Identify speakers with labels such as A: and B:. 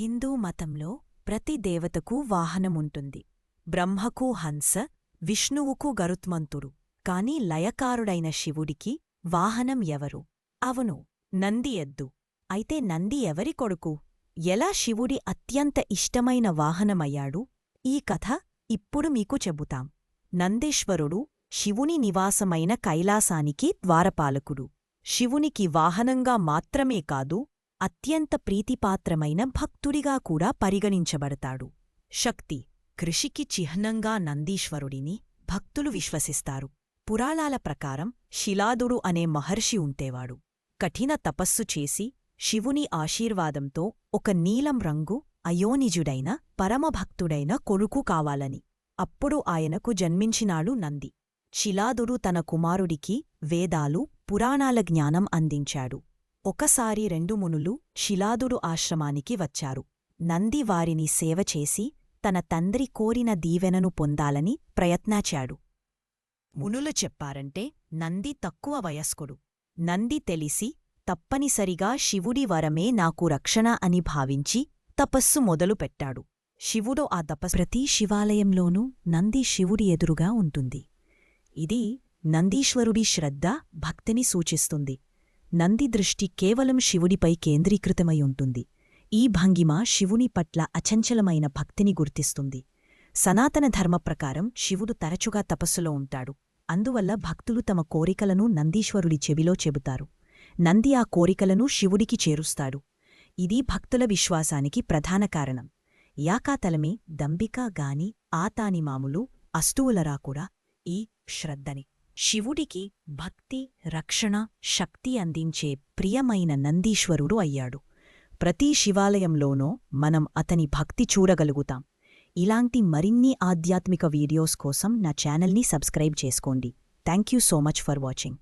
A: హిందూ మతంలో ప్రతి దేవతకు వాహనముంటుంది. బ్రహ్మకు హంస విష్ణువుకు గరుత్మంతుడు కాని లయకారుడైన శివుడికి వాహనం ఎవరు? అవును నంది ఎద్దు అయితే నంది ఎవరి కొడుకు? ఎలా శివుడి అత్యంత ఇష్టమైన వాహనమయ్యాడు? ఈ కథ ఇప్పుడు మీకు చెబుతాం. నందీశ్వరుడు శివుని నివాసమైన కైలాసానికి ద్వారపాలకుడు. శివునికి వాహనంగా మాత్రమే కాదు అత్యంత ప్రీతిపాత్రమైన భక్తుడిగా కూడా పరిగణించబడతాడు. శక్తి కృషికి చిహ్నంగా నందీశ్వరుడిని భక్తులు విశ్వసిస్తారు. పురాణాల ప్రకారం శిలాదుడు అనే మహర్షి ఉంటేవాడు. కఠిన తపస్సు చేసి శివుని ఆశీర్వాదంతో ఒక నీలం రంగు అయోనిజుడైన పరమభక్తుడైన కొడుకు కావాలని. అప్పుడు ఆయనకు జన్మించినాడు నంది. శిలాదుడు తన కుమారుడికి వేదాలు పురాణాల జ్ఞానం అందించాడు. ఒకసారి రెండు మునులు శిలాదుడు ఆశ్రమానికి వచ్చారు. నంది వారిని సేవచేసి తన తండ్రి కోరిన దీవెనను పొందాలని ప్రయత్నాచాడు. మునులు చెప్పారంటే నంది తక్కువ వయస్కుడు. నంది తెలిసి తప్పనిసరిగా శివుడి వరమే నాకు రక్షణ అని భావించి తపస్సు మొదలుపెట్టాడు శివుడు ఆ తపస్సు ప్రతి శివాలయంలోనూ నంది శివుడి ఎదురుగా ఉంటుంది. ఇది నందీశ్వరుడి శ్రద్ధ భక్తిని సూచిస్తుంది. నంది దృష్టి కేవలం శివుడిపై కేంద్రీకృతమై ఉంటుంది. ఈ భంగిమ శివుని పట్ల అచంచలమైన భక్తిని గుర్తిస్తుంది. సనాతన ధర్మ ప్రకారం శివుడు తరచుగా తపస్సులో ఉంటాడు. అందువల్ల భక్తులు తమ కోరికలను నందీశ్వరుడి చెవిలో చెబుతారు. నంది ఆ కోరికలను శివుడికి చేరుస్తాడు. ఇది భక్తుల విశ్వాసానికి ప్రధాన కారణం. యాకాతలమే దంబికా గాని ఆతానిమాములు అస్తువులరా కూడా ఈ శ్రద్ధని. శివుడికి భక్తి రక్షణ శక్తి అందించే ప్రియమైన నందీశ్వరుడు అయ్యాడు. ప్రతి శివాలయంలోనో మనం అతని భక్తి చూడగలుగుతాం. ఇలాంటి మరిన్ని ఆధ్యాత్మిక వీడియోస్ కోసం నా ఛానల్ని సబ్స్క్రైబ్ చేసుకోండి. Thank you so much for watching.